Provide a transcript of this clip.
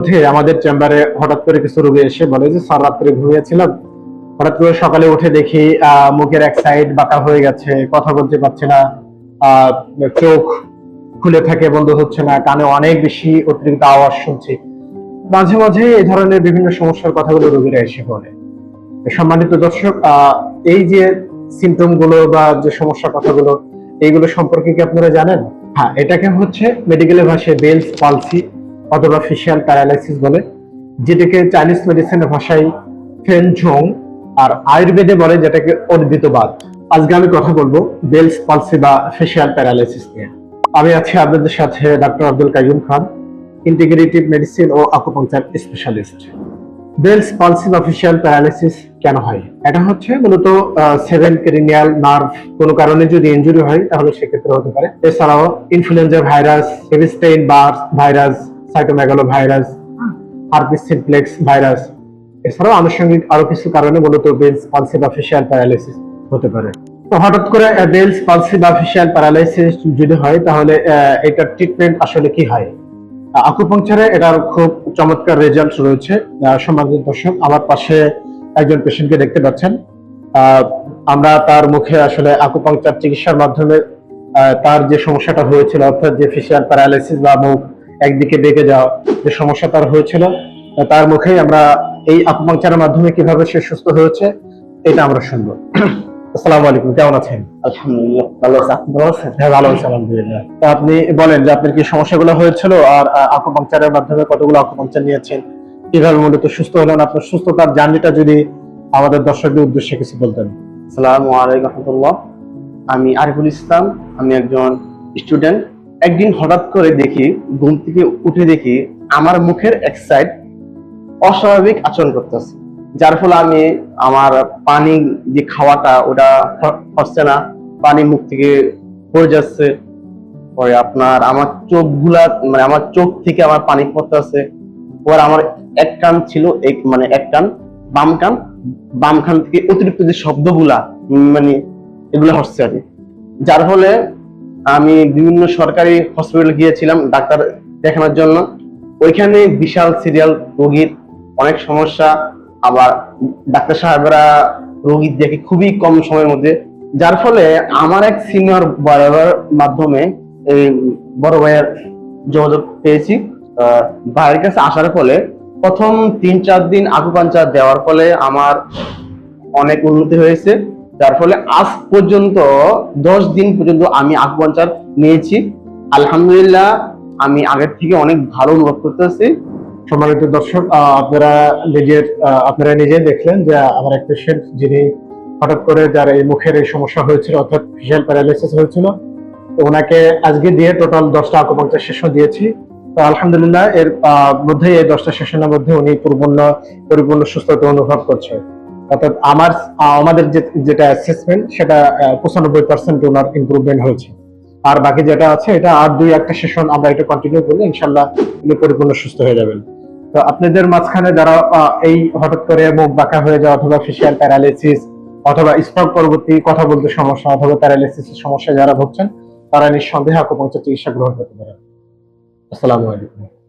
মধ্যে আমাদের চেম্বারে হঠাৎ করে কিছু রোগী এসে বলে যে, স্যার, রাত্রে ঘুমিয়েছিলাম। হঠাৎ করে সকালে উঠে দেখি মুখের এক সাইড বাঁকা হয়ে গেছে, কথা বলতে পারছে না চোখ খুলে থাকে, বন্ধ হচ্ছে না, কানে অনেক বেশি অতিরিক্ত আওয়াজ শুনছি। মাঝে মাঝে এই ধরনের বিভিন্ন সমস্যার কথাগুলো রোগীরা এসে বলে। সম্মানিত দর্শক এই যে সিমটমগুলো বা যে সমস্যার কথাগুলো, এইগুলো সম্পর্কে কি আপনারা জানেন? হ্যাঁ এটাকে হচ্ছে মেডিকেলের ভাষায় বেলস পালসি অথবা ফেশিয়াল প্যারালাইসিস বলে, যেটাকে চাইনিজ মেডিসিনের ভাষায় ফেনঝং আর আয়ুর্বেদে বলে যেটাকে অর্বিতবাদ। আজকে আমি কথা বলব বেলস পালসি বা ফেশিয়াল প্যারালাইসিস নিয়ে। আমি আছি আপনাদের সাথে doctor Abdul Kaiyum Khan integrative medicine ও আকুপাংচার স্পেশালিস্ট বেলস পালসি বা ফেশিয়াল প্যারালাইসিস কেন হয়? এটা হচ্ছে মূলত সেভেন ক্রিনিয়াল নার্ভ কোনো কারণে যদি ইনজুরি হয়, তাহলে সেক্ষেত্রে হতে পারে। এছাড়াও influenza virus Epstein Barr virus cytomegalovirus herpes simplex virus এছাড়াও আনুষঙ্গিক আরও কিছু কারণে মূলত বেলস পালসি বা ফেশিয়াল প্যারালাইসিস হতে পারে। তো হঠাৎ করে বেলস পালসি বা ফেশিয়াল প্যারালাইসিস যদি হয়, তাহলে এটার ট্রিটমেন্ট আসলে কি হয়? আকুপাংচারে এটার খুব চমৎকার রেজাল্ট রয়েছে। সম্মানিত দর্শক, আমার পাশে একজন পেশেন্টকে দেখতে পাচ্ছেন। আমরা তার মুখে আসলে আকুপাংচার চিকিৎসার মাধ্যমে তার যে সমস্যাটা হয়েছিল, অর্থাৎ যে ফেশিয়াল প্যারালাইসিস বা মুখ একদিকে বেঁকে যাওয়া যে সমস্যা তার হয়েছিল। তার মুখেই আমরা এই আকুপাংচারের মাধ্যমে কীভাবে সে সুস্থ হয়েছে এটা আমরা শুনব। আসসালামু আলাইকুম কেমন আছেন? আলহামদুলিল্লাহ ভালো আছে। আপনি ভালো আছেন? হ্যাঁ ভালো আছি আলহামদুলিল্লাহ। তা আপনি বলেন যে আপনার কি সমস্যাগুলো হয়েছিল আর আকুপাংচারের মাধ্যমে কতগুলো আকুপাংচার নিয়েছেন? কীভাবে মূলত সুস্থ হলেন? আপনার সুস্থতার জার্নিটা যদি আমাদের দর্শকদের উদ্দেশ্যে কিছু বলতেন। আসসালামু আলাইকুম রহমতুল্লাহ। আমি আরিফুল ইসলাম আমি একজন স্টুডেন্ট। একদিন হঠাৎ করে দেখি, ঘুম থেকে উঠে দেখি আমার মুখের এক সাইড অস্বাভাবিক আচরণ করতেছে। যার ফলে আমি আমার পানি যে খাওয়াটা, ওটা হচ্ছে না, পানি মুখ থেকে পড়ে যাচ্ছে। পরে আপনার আমার চোখগুলা মানে আমার চোখ থেকে আমার পানি পড়তেছে। পরে আমার এক কান ছিল, এক মানে এক কান, বাম কান বাম কান থেকে অতিরিক্ত যে শব্দগুলা মানে এগুলো হচ্ছে আর। যার ফলে আমি বিভিন্ন সরকারি হসপিটাল গিয়েছিলাম ডাক্তার দেখানোর জন্য। ওইখানে বিশাল সিরিয়াল রোগীর অনেক সমস্যা, আবার ডাক্তার সাহেবরা রোগী দেখে খুবই কম সময়ের মধ্যে। যার ফলে আমার এক সিনিয়র বরাবর মাধ্যমে এই বড় ভাইয়ের যোগাযোগ পেয়েছি। ভাইয়ের কাছে আসার ফলে প্রথম তিন চার দিন আকুপাঞ্চার দেওয়ার ফলে আমার অনেক উন্নতি হয়েছে। যার ফলে আজ পর্যন্ত দশ দিন পর্যন্ত আমি আকুপাঞ্চার নিয়েছি। আলহামদুলিল্লাহ, আমি আগের থেকে অনেক ভালো অনুভব করতেছি। সম্মানিত দর্শক আপনারা নিজের আপনারা নিজে দেখলেন যে আমার এক পেশেন্ট যিনি হঠাৎ করে যার এই মুখের এই সমস্যা হয়েছিল, অর্থাৎ ফেশিয়াল প্যারালাইসিস হয়েছিল, তো ওনাকে আজকে দিয়ে টোটাল দশটা আকুপাংচার সেশন দিয়েছি। তো আলহামদুলিল্লাহ, এর মধ্যে এই দশটা সেশনের মধ্যে উনি পরিপূর্ণ পরিপূর্ণ সুস্থতা অনুভব করছে। অর্থাৎ আমার আমাদের যেটা অ্যাসেসমেন্ট সেটা পঁচানব্বই পার্সেন্ট ওনার ইমপ্রুভমেন্ট হয়েছে। আর বাকি যেটা আছে, এটা আর দুই একটা সেশন আমরা এটা কন্টিনিউ করলে ইনশাল্লাহ উনি পরিপূর্ণ সুস্থ হয়ে যাবেন। তো আপনাদের মাঝখানে যারা এই হঠাৎ করে মুখ বাঁকা হয়ে যাওয়া অথবা ফেশিয়াল প্যারালাইসিস অথবা পরবর্তী কথা বলতে সমস্যা অথবা প্যারালাইসিস সমস্যা যারা ভুগছেন, তারা নিঃসন্দেহে আকুপাংচার চিকিৎসা গ্রহণ করতে পারেন। আসসালামু আলাইকুম।